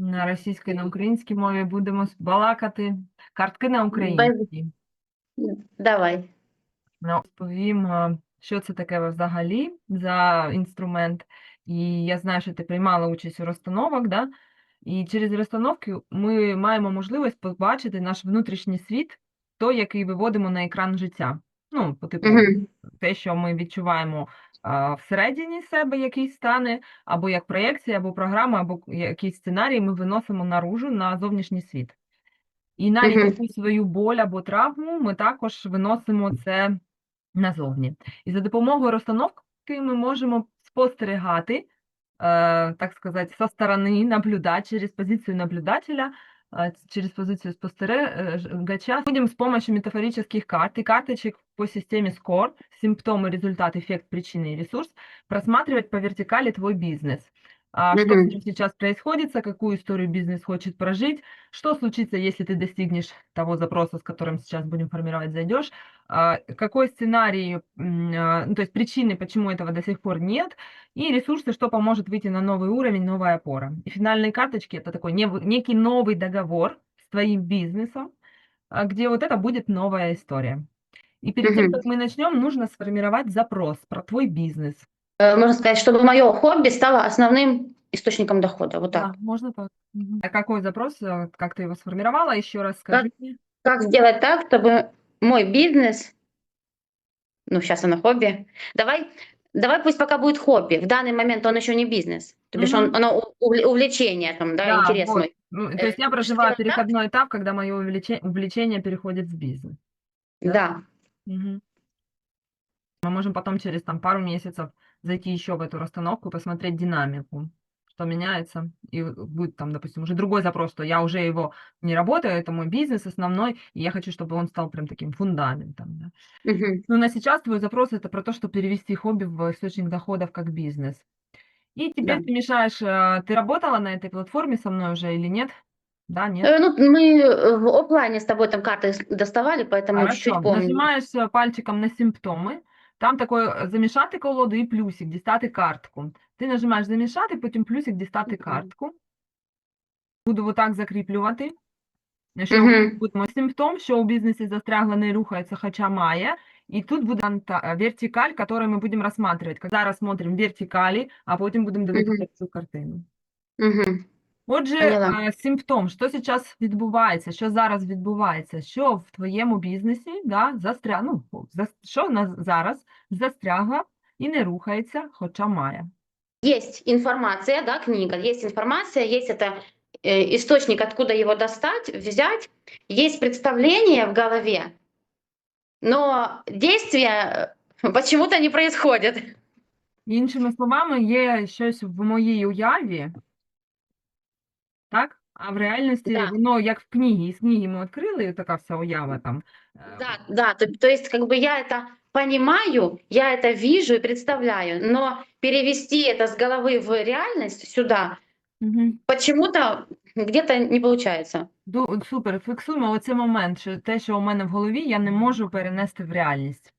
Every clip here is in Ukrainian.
на російській, на українській мові будемо балакати. Картки на українській. Давай. Ну, розповім, що це таке взагалі за інструмент. І я знаю, що ти приймала участь у розстановок, да? І через розстановки ми маємо можливість побачити наш внутрішній світ, той, який виводимо на екран життя. Ну, по типу, Мгм. те, що ми відчуваємо всередині себе якісь стани, або як проєкція, або програма, або якийсь сценарій ми виносимо наружу на зовнішній світ. І навіть Мгм. якусь свою боль або травму ми також виносимо це назовні. І за допомогою розстановки ми можемо спостерігати, е, так сказати, со сторони, наблюдать через позицию наблюдателя, через позицию спостерігача. Будем с помощью метафорических карт и карточек по системе SCORE, симптомы, результат, эффект, причины и ресурс, просматривать по вертикали твой бизнес. А, Что с ним сейчас происходит, какую историю бизнес хочет прожить, что случится, если ты достигнешь того запроса, с которым сейчас будем формировать, зайдешь, а, какой сценарий, а, ну, то есть причины, почему этого до сих пор нет, и ресурсы, что поможет выйти на новый уровень, новая опора. И финальные карточки – это такой некий новый договор с твоим бизнесом, а, где вот это будет новая история. И перед тем, как мы начнем, нужно сформировать запрос про твой бизнес. Э, Можно сказать, чтобы мое хобби стало основным источником дохода. Вот так. Да, можно так. А какой запрос, э, как ты его сформировала, еще раз скажи мне. Как сделать так, чтобы мой бизнес, ну, сейчас оно хобби, давай, давай пусть пока будет хобби. В данный момент он еще не бизнес. То бишь он, оно увлечение, там, да, Да, интерес вот. мой. Ну, то Э, есть я проживаю так? переходной этап, когда мое увлечение, увлечение переходит в бизнес. Да. Да. Мгм. Мы можем потом через там, пару месяцев зайти еще в эту расстановку, посмотреть динамику, что меняется. И будет там, допустим, уже другой запрос, что я уже его не работаю, это мой бизнес основной, и я хочу, чтобы он стал прям таким фундаментом. Да. Но на сейчас твой запрос это про то, что перевести хобби в источник доходов как бизнес. И теперь Да. ты мешаешь, э, ты работала на этой платформе со мной уже или нет? Да, нет? Э, Ну, мы э, в оффлайне с тобой там карты доставали, поэтому чуть-чуть Хорошо. помню. Нажимаешь пальчиком на симптомы. Там такой э, замішати колоду і плюсик, дістати картку. Ти нажимаєш замішати, потім плюсик дістати картку. Буду отак закріплювати. Що будемо симптом, що у бізнесі застрягло, не рухається, хоча має. І тут буде е, вертикаль, яку ми будемо розглядати. Зараз смотримо вертикалі, а потім будемо дивитися цю картину. Мгм. Отже, Поняла. е, симптом, що зараз відбувається, що зараз відбувається, що в твоєму бізнесі да, застря... ну, зас- що на зараз застрягло і не рухається, хоча має. Есть информация, да, книга, есть информация, есть это э, источник, откуда его достать, взять, есть представление в голове, но действия э, почему-то не происходят. Іншими словами, є щось в моїй уяві, так? А в реальності Да. воно як в книгі, із книги ми відкрили, така вся уява там. е, Да, да, то, то есть как бы я это понимаю, я это вижу и представляю, но перевести это с головы в реальность сюда Мгм. почему-то где-то не получается. Ду- Супер, фіксуємо оцей момент, що те, що у мене в голові, я не можу перенести в реальність.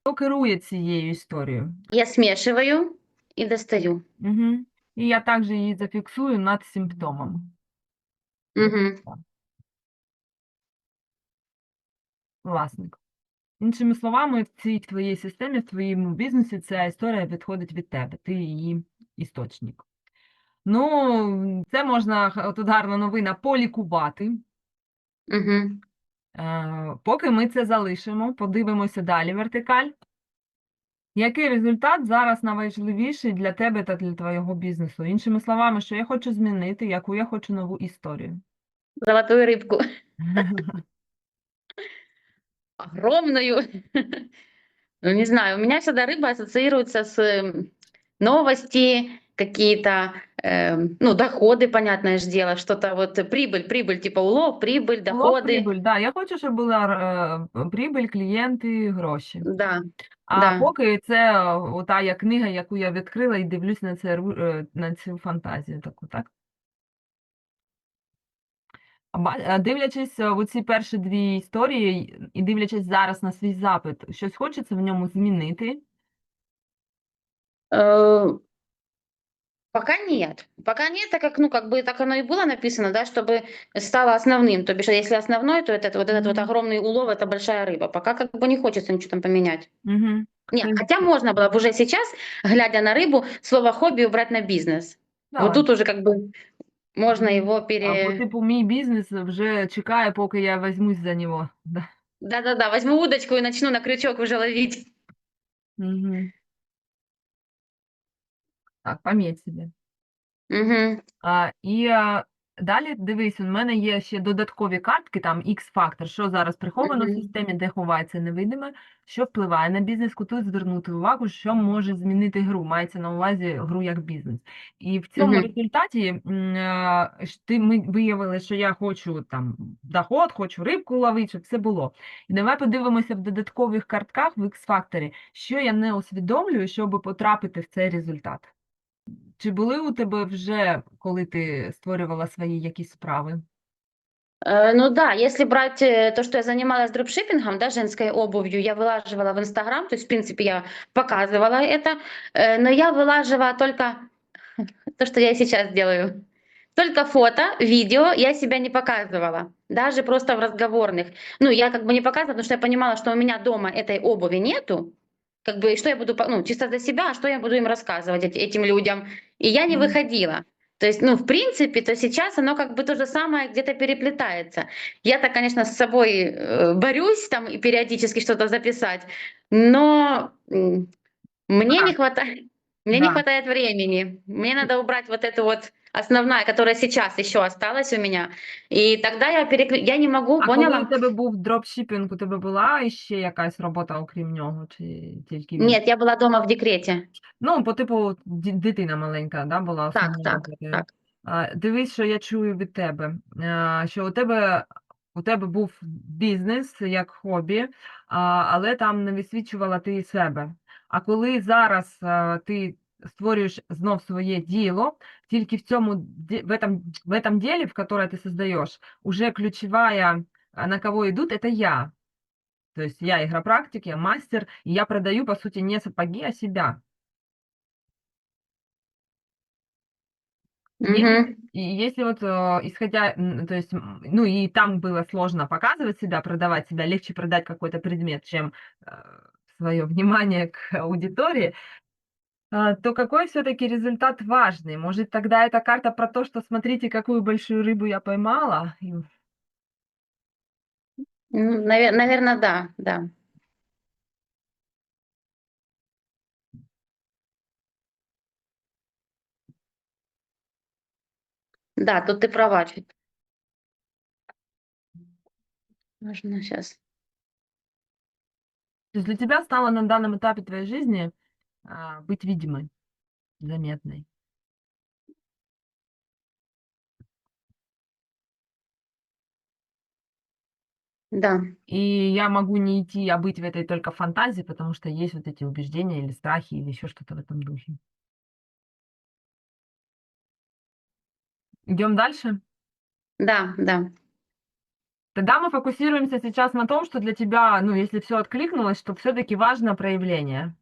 Хто керує цією історією? Я смешиваю и достаю. Угу. І я також її зафіксую над симптомом. Мгм. Власник. Іншими словами, в цій твоїй системі, в твоєму бізнесі ця історія відходить від тебе, ти її істочник. Ну, це можна, тут гарна новина, полікувати. Мгм. Е, Поки ми це залишимо, подивимося далі вертикаль. Який результат зараз найважливіший для тебе та для твого бізнесу? Іншими словами, що я хочу змінити, яку я хочу нову історію. Золотую рибку. Огромную. Ну, не знаю, у меня всегда рыба ассоциируется с новості, новости, какие-то, эм, ну, доходы, понятное же дело, что-то вот э, прибыль, прибыль, типа улов, прибыль, Було доходи. прибуль, да. Я хочу, щоб була е, прибуль, клієнти, гроші. Да, А да. поки це е, ота я книга, яку я відкрила і дивлюсь на, це, ру- е, на цю фантазію таку, так? А ба- а Дивлячись е, у ці перші дві історії і дивлячись зараз на свій запит, щось хочеться в ньому змінити. Э, Пока нет. Пока нет, так как, ну, как бы так оно и было написано, да, чтобы стало основным. То бишь, а если основной, то этот, вот этот вот Мгм. огромный улов, это большая рыба. Пока как бы не хочется ничего там поменять. Угу. Нет, хотя можно было бы уже сейчас, глядя на рыбу, слово хобби убрать на бизнес. Вот тут уже как бы можно Мгм. его Або, пере... типу, мій бізнес вже чекає, поки я візьмусь за нього. Да. Да-да-да, возьму удочку и начну на крючок уже ловить. Угу. Так, поміть. Угу. А, і а, далі дивись, у мене є ще додаткові картки, там X-фактор, що зараз приховано в Мгм. системі, де ховається невидиме, що впливає на бізнес, куди звернути увагу, що може змінити гру, мається на увазі гру як бізнес. І в цьому Мгм. результаті м, а, ж ти ми виявили, що я хочу там доход, хочу рибку ловити, щоб все було. І давай подивимося в додаткових картках в X-факторі, що я не усвідомлюю, щоб потрапити в цей результат. Чи були у тебе вже, коли ти створювала свої якісь справи? Э, Ну да, если брать э, то, что я занималась дропшиппингом, да, женской обувью, я вылаживала в Инстаграм, то есть, в принципе, я показывала это, э, но я вылаживала только то, что я и сейчас делаю. Только фото, видео я себя не показывала, даже просто в разговорных. Ну, я как бы не показывала, потому что я понимала, что у меня дома этой обуви нету, как бы, что я буду, ну, чисто за себя, а что я буду им рассказывать эти- этим людям. И я не выходила. То есть, ну, в принципе, то сейчас оно как бы то же самое где-то переплетается. Я-то, конечно, с собой э, борюсь там и периодически что-то записать, но мне Да. не хватает, мне не Да. хватает времени. Мне надо убрать вот эту вот основная, которая сейчас еще осталась у меня. И тогда я переклю... Я не могу, А коли у поняла? тебе був дропшипінг, у тебе була ще якась робота окрім нього, чи тільки він? Нет, я была дома в декрете. Ну, по типу, дитина маленька, да, була Так, так, так. А, Дивись, що я чую від тебе, а, що у тебе, у тебе був бізнес як хобі, а, але там не висвічувала ти себе. А коли зараз а, ти створюєш знов своє діло, тільки в цьому ді- в этом, в этом деле, в которое ты создаешь, уже ключевая, а, на кого идут, это я. То есть я игропрактик, я мастер, и я продаю, по сути, не сапоги, а себя. Если Мгм. И если вот, э, исходя, м, то есть, м, ну и там было сложно показывать себя, продавать себя, легче продать какой-то предмет, чем свое внимание к аудитории, а, то какой все-таки результат важный? Может, тогда эта карта про то, что смотрите, какую большую рыбу я поймала? Ну, наверное, да, да. Да, тут ты права чуть. Можно сейчас. То есть для тебя стало на данном этапе твоей жизни а, быть видимой, заметной. Да. И я могу не идти, а быть в этой только фантазии, потому что есть вот эти убеждения или страхи, или еще что-то в этом духе. Идем дальше? Да, да. Тогда мы фокусируемся сейчас на том, что для тебя, ну, если все откликнулось, что все-таки важно проявление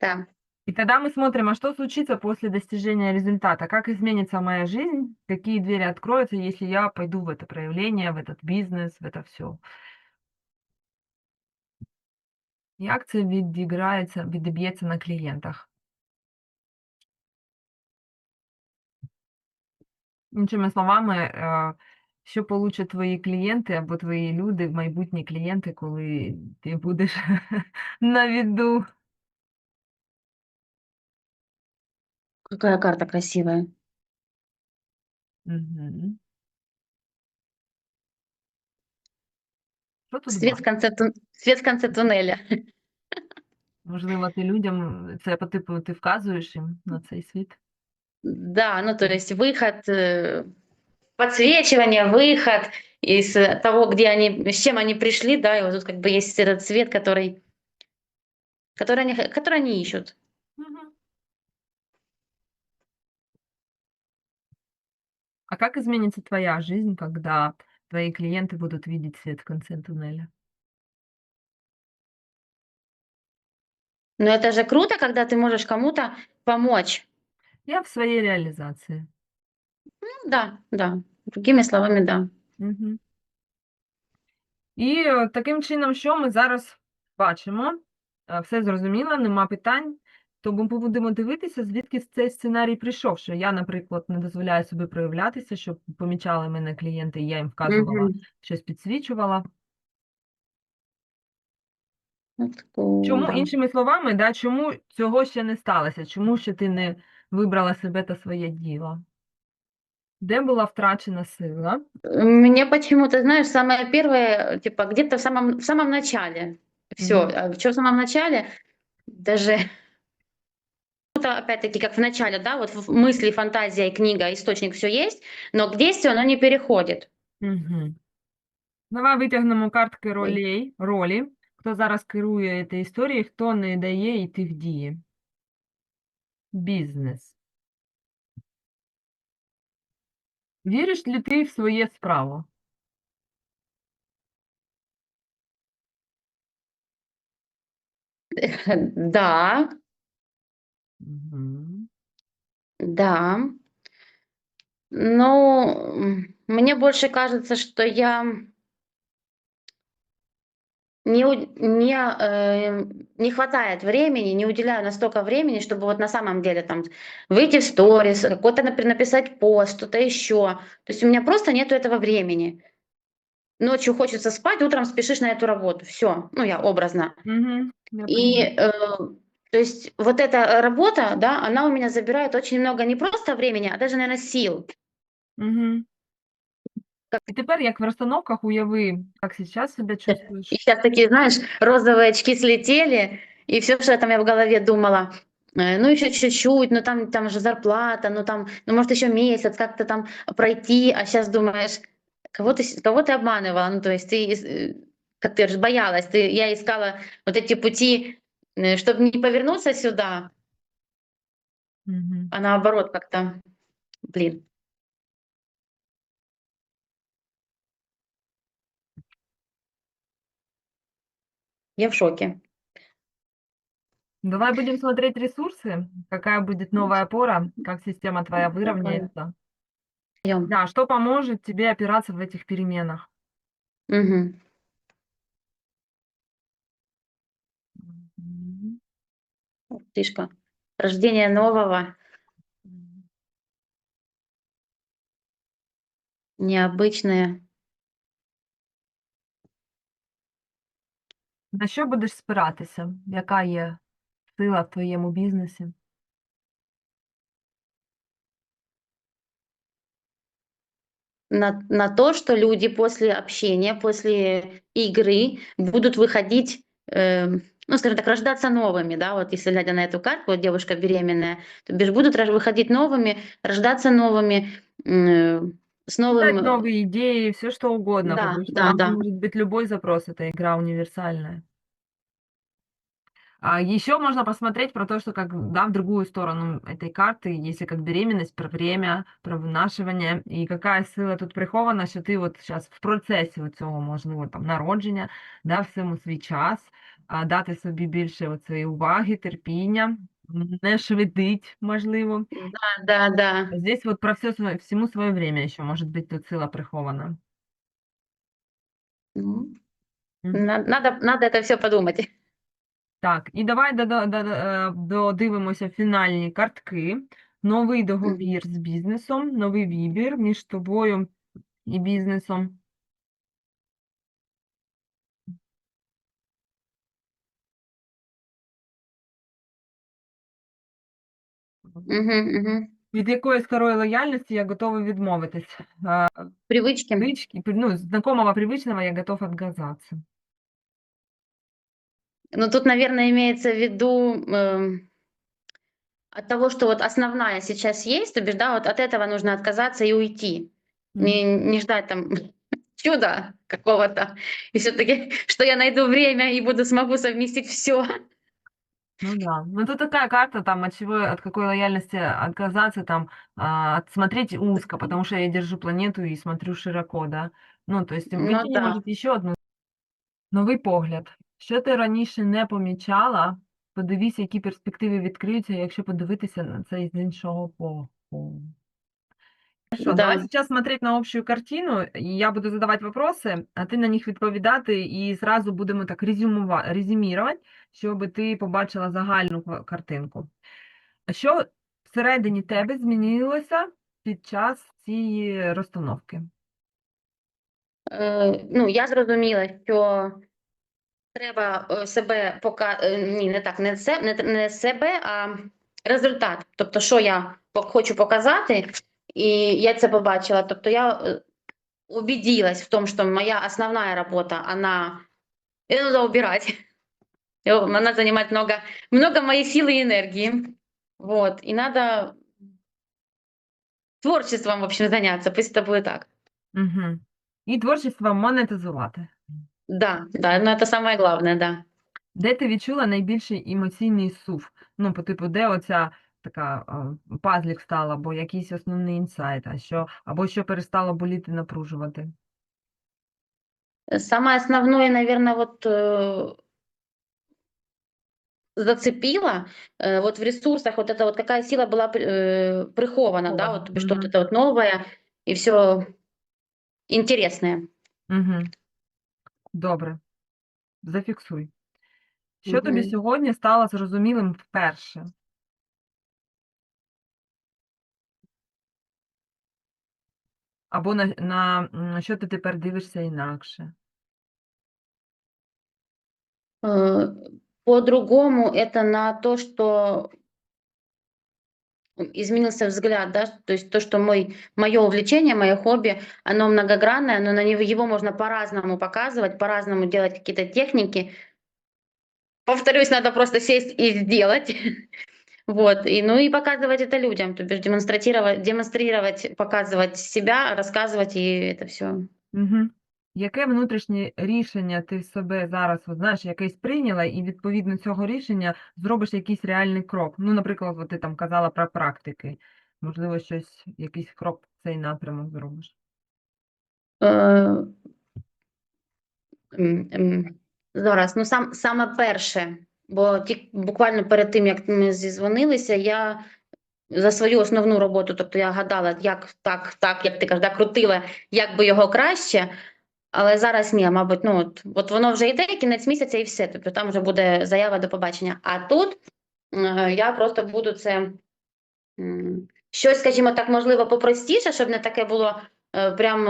Да. И тогда мы смотрим, а что случится после достижения результата, как изменится моя жизнь, какие двери откроются, если я пойду в это проявление, в этот бизнес, в это все. Як це відіграється, відіб'ється на клієнтах? Іншими словами, е, що получать твої клієнти або твої люди, майбутні клієнти, коли ти будеш на віду? Какая карта красивая. Мгм. Що тут Свет в бачиш? конце, тун... Свет в конце туннеля. Можливо, ти людям, це по типу ти вказуєш їм на цей світ? Да, ну то есть выход, э, подсвечивание, выход из э, того, где они, с чем они пришли, да, и вот тут как бы есть этот свет, который, который они, х- который они ищут. А как изменится твоя жизнь, когда твои клиенты будут видеть свет в конце туннеля? Но это же круто, когда ты можешь кому-то помочь. Я в своей реализации. Ну, да, да. Другими словами, да. Мгм. І е, таким чином, що ми зараз бачимо? Е, Все зрозуміло, нема питань. То ми будемо дивитися, звідки цей сценарій прийшов. Що я, наприклад, не дозволяю собі проявлятися, щоб помічали мене клієнти, і я їм вказувала, Мгм. щось підсвічувала. Такого, Чому, іншими словами, да, чому цього ще не сталося? Чому ще ти не вибрала себе та своє діло? Де була втрачена сила? Мне почему-то, знаешь, самое первое, типа, где-то в самом, в самом начале. Все. Мгм. А что в самом начале? Даже это опять-таки, как в начале, да, вот в мысли, фантазия, книга, источник, все есть, но к действию оно не переходит. Угу. Давай витягнемо картки ролей, ролі. Хто зараз керує цією історією, хто не дає йти в дії. Бізнес. Віриш ли ти в своє справу? Да, Угу. да. М, мне больше кажется, что я не, у- не, э, не хватает времени, не уделяю настолько времени, чтобы вот на самом деле там выйти в сторис, какой-то, например, написать пост, что-то еще. То есть у меня просто нету этого времени. Ночью хочется спать, утром спешишь на эту работу. Все, ну я образно. Угу. Я И э, то есть вот эта работа, да, она у меня забирает очень много не просто времени, а даже, наверное, сил. Угу. І тепер, як в розстановках, уяви, як зараз себе чувствуєш. И сейчас такие, знаешь, розовые очки слетели, и все, что там я в голове думала, э, ну еще чуть-чуть, ну там, там же зарплата, ну там, ну может еще месяц как-то там пройти, а сейчас думаешь, кого ты, кого ты обманывала, ну то есть ты, э, как ты же боялась, ты, я искала вот эти пути, чтобы не повернуться сюда, Угу. а наоборот как-то, блин. Я в шоке. Давай будем смотреть ресурсы, какая будет новая опора, как система твоя Ну, выровняется. Да, что поможет тебе опираться в этих переменах. Мгм. Ух тышка. Рождение нового, необычное. На що будеш спиратися? Яка є сила в твоєму бізнесі? на, на то, что люди после общения, после игры будут выходить, эм, ну, скажем так, рождаться новыми, да, вот если глядя на эту карту, вот девушка беременная, то бишь будут рож- выходить новыми, рождаться новыми, м, с новым... Дать новые идеи, все что угодно, Да, потому что да, у вас да. может быть любой запрос, это игра универсальная. А еще можно посмотреть про то, что как, да, в другую сторону этой карты, если как беременность, про время, про винашивання, і какая сила тут прихована, що ти от зараз в процесі цього, можливо, там, народження, да, всьому свій час, а, Дати собі більше оцеї уваги, терпіння, не швидить, можливо. Да, да. Здесь вот про все своє, всему свое время еще может быть тут сила прихована. Ну, Надо, надо это все подумать. Так, і давай дода- дода- е, додивимося фінальні картки. Новий договір з бізнесом, новий вибір між тобою і бізнесом. Мгм, мгм. Від якої старої лояльності я готова відмовитись. Е, Привычки. Привички, ну, знакомого привычного я готов отказаться. Ну, тут, наверное, имеется в виду эм, от того, что вот основная сейчас есть, то бишь, да, вот от этого нужно отказаться и уйти. Не, не ждать там чуда какого-то. И все-таки, что я найду время и буду смогу совместить все. Ну да. Ну тут такая карта, там, от чего, от какой лояльности отказаться, там, а, от- смотреть узко, потому что я держу планету и смотрю широко, да. Ну, то есть, Ну Микині да. може ще одну новий погляд. Що ти раніше не помічала, подивись, які перспективи відкриються, якщо подивитися на це з іншого боку. Хорошо, давай Да. сейчас смотреть на общую картину, я буду задавать вопросы, а ти на них відповідати, і зразу будемо так резюмува- резюмірувати, щоб ти побачила загальну картинку. Що всередині тебе змінилося під час цієї розстановки? Е, ну, я зрозуміла, що треба е, себе пока е, ні, не так, не це, не, не себе, а результат. Тобто, що я хочу показати, і я це побачила. Тобто, я е, убедилась в том, что моя основная работа, она, ее надо убирать. Её- Она занимает много, много моей силы и энергии. Вот. И надо творчеством, в общем, заняться. Пусть это будет так. Угу. І творчество монетизувати. Да, да, но это самое главное, да. Де ти відчула найбільший емоційний сув? Ну, по типу, де оця така а, пазлік стала, або якийсь основний інсайт, а що, або що перестало боліти, напружувати? Самое основное, наверное, вот э, зацепило, э, вот в ресурсах вот эта вот какая сила была при- э, прихована, да, Прихована, вот что-то мгм. это вот новое и все интересное. Угу. Добре. Зафіксуй. Що тобі Мгм. сьогодні стало зрозумілим вперше? Або на, на м, що ти тепер дивишся інакше? Э, По-другому это на то, что изменился взгляд, да, то есть то, что мой, мое увлечение, мое хобби, оно многогранное, но на него, его можно по-разному показывать, по-разному делать какие-то техники. Повторюсь, надо просто сесть и сделать. Вот, и, ну и показывать это людям, то бишь демонстрировать, демонстрировать, показывать себя, рассказывать и это все. Угу. Яке внутрішнє рішення ти в себе зараз, от, знаєш, якесь прийняла, і відповідно цього рішення зробиш якийсь реальний крок? Ну, наприклад, от ти там казала про практики. Можливо, щось, якийсь крок в цей напрямок зробиш. Е, м, м, Зараз, ну сам, саме перше, бо ті, буквально перед тим, як ми зізвонилися, я за свою основну роботу, тобто я гадала, як так, так, як ти кажеш, крутила, як би його краще, але зараз ні, мабуть, ну от, от воно вже йде, кінець місяця і все, тобто там вже буде заява до побачення. А тут е, я просто буду це щось, скажімо так, можливо, попростіше, щоб не таке було е, прям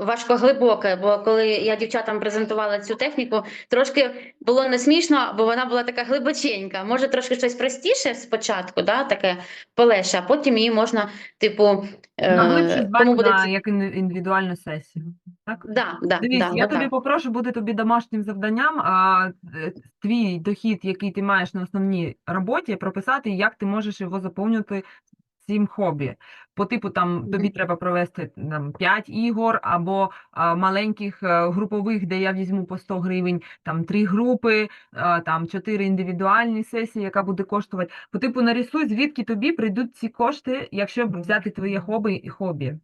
е, важкоглибоке. Бо коли я дівчатам презентувала цю техніку, трошки було не смішно, бо вона була така глибоченька. Може, трошки щось простіше спочатку, да, таке полегше, а потім її можна, типу, е, кому буде на як індивідуальну сесію. Так? Да, да, Дивись, да, я тобі попрошу бути тобі домашнім завданням, а е, твій дохід, який ти маєш на основній роботі, прописати, як ти можеш його заповнювати цим хобі. По типу там тобі треба провести там 5 ігор або а, маленьких а, групових, де я візьму по 100 гривень, там 3 групи, а, там 4 індивідуальні сесії, яка буде коштувати. По типу нарисуй, звідки тобі прийдуть ці кошти, якщо взяти твоє хобі і хобі.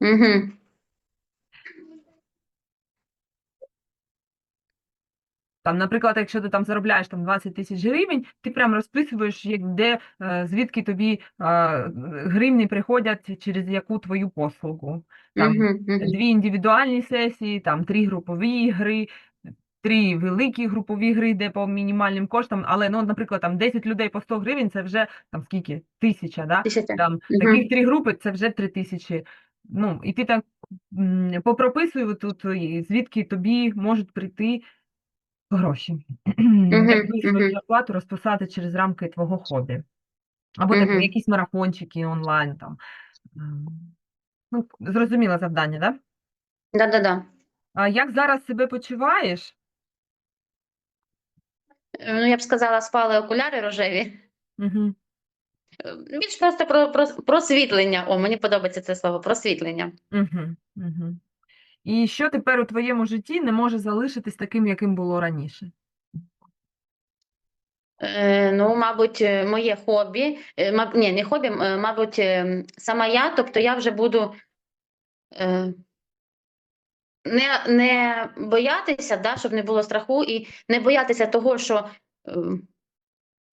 Угу. Там, наприклад, якщо ти там заробляєш там 20 тисяч гривень, ти прям розписуєш, як де е, звідки тобі е, гривні приходять через яку твою послугу. Там Угу. Угу. дві індивідуальні сесії, там три групові гри, три великі групові гри, де по мінімальним коштам. Але, ну, наприклад, там 10 людей по 100 гривень, це вже там скільки? Тисяча, да? Тисяча. Там Мгм. таких три групи це вже три тисячі. Ну, і ти так попрописуй тут, звідки тобі можуть прийти гроші. Свою зарплату розписати через рамки твого хобі. Або так, якісь марафончики онлайн там. Ну, зрозуміло завдання, так? Да? Да-да-да. А як зараз себе почуваєш? Е, Ну, я б сказала, спали окуляри рожеві. Угу. Більш просто про, про просвітлення. О, мені подобається це слово просвітлення. Угу. Угу. І що тепер у твоєму житті не може залишитись таким, яким було раніше? Е, ну, мабуть, е, моє хобі, е, ні, не хобі, е, мабуть, сама я, тобто я вже буду не, не боятися, да, щоб не було страху, і не боятися того, що е,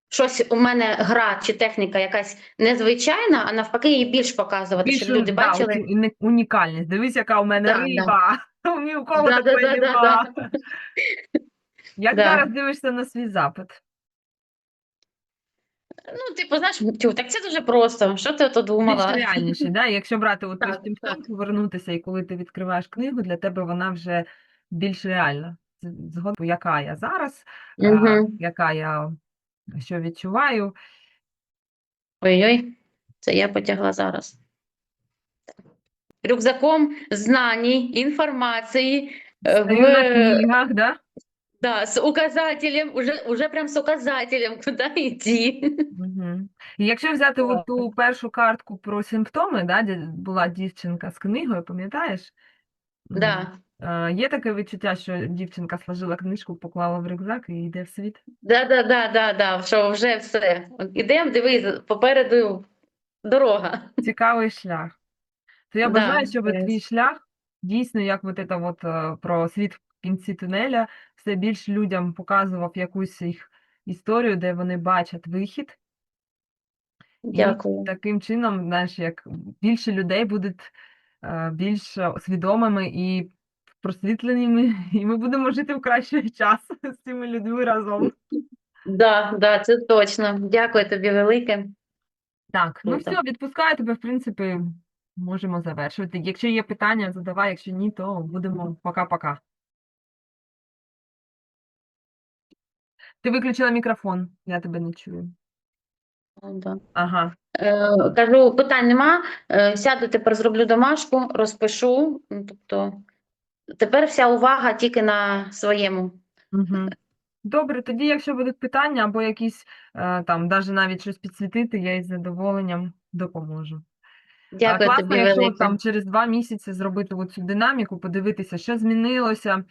щось у мене гра чи техніка якась незвичайна, а навпаки, її більш показувати, щоб люди да, бачили. унікальність. Дивись, яка у мене Да, да. риба. Ні у кого Да, да, такої да, да. Як Да. зараз дивишся на свій запит? Ну, типу, знаєш, тю, так це дуже просто. Що ти то Більш думала? реальніший, да? Якщо брати от Так, так. повернутися, і коли ти відкриваєш книгу, для тебе вона вже більш реальна. Згодом, яка я зараз, а, яка я що відчуваю. Ой-ой, це я потягла зараз. Рюкзаком знаній, інформації, е, Стою в, книгах, да? да, з указателем, уже, уже прям з указателем, куди йти. Угу. І якщо взяти от ту першу картку про симптоми, да, де була дівчинка з книгою, пам'ятаєш? Да. Е, Є таке відчуття, що дівчинка сложила книжку, поклала в рюкзак і йде в світ? Да, да, да, да, да, що вже все. Ідемо, дивись, попереду дорога. Цікавий шлях. То я Да, бажаю, щоб yes. твій шлях дійсно, як от це от, е, про світ в кінці тунеля, все більш людям показував якусь їх історію, де вони бачать вихід. І таким чином, знаєш, як більше людей будуть е, більш свідомими і просвітленими, і ми будемо жити в кращий час з цими людьми разом. Да, да, це точно. Дякую тобі велике. Так, ну все, відпускаю тебе, в принципі, можемо завершувати. Якщо є питання, задавай, якщо ні, то будемо пока-пока. Ти виключила мікрофон, я тебе не чую. Да. Ага. Е, Кажу, питань нема. Е, Сяду тепер зроблю домашку, розпишу. Ну, Тобто тепер вся увага тільки на своєму. Угу. Добре, тоді, якщо будуть питання або якісь е, там, навіть навіть щось підсвітити, я із задоволенням допоможу. Дякую класно, тобі якщо велике. там через два місяці зробити оцю динаміку, подивитися, що змінилося.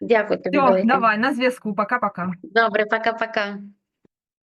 Дякую тобі Все, велике. давай, на зв'язку, пока-пока. Добре, пока-пока.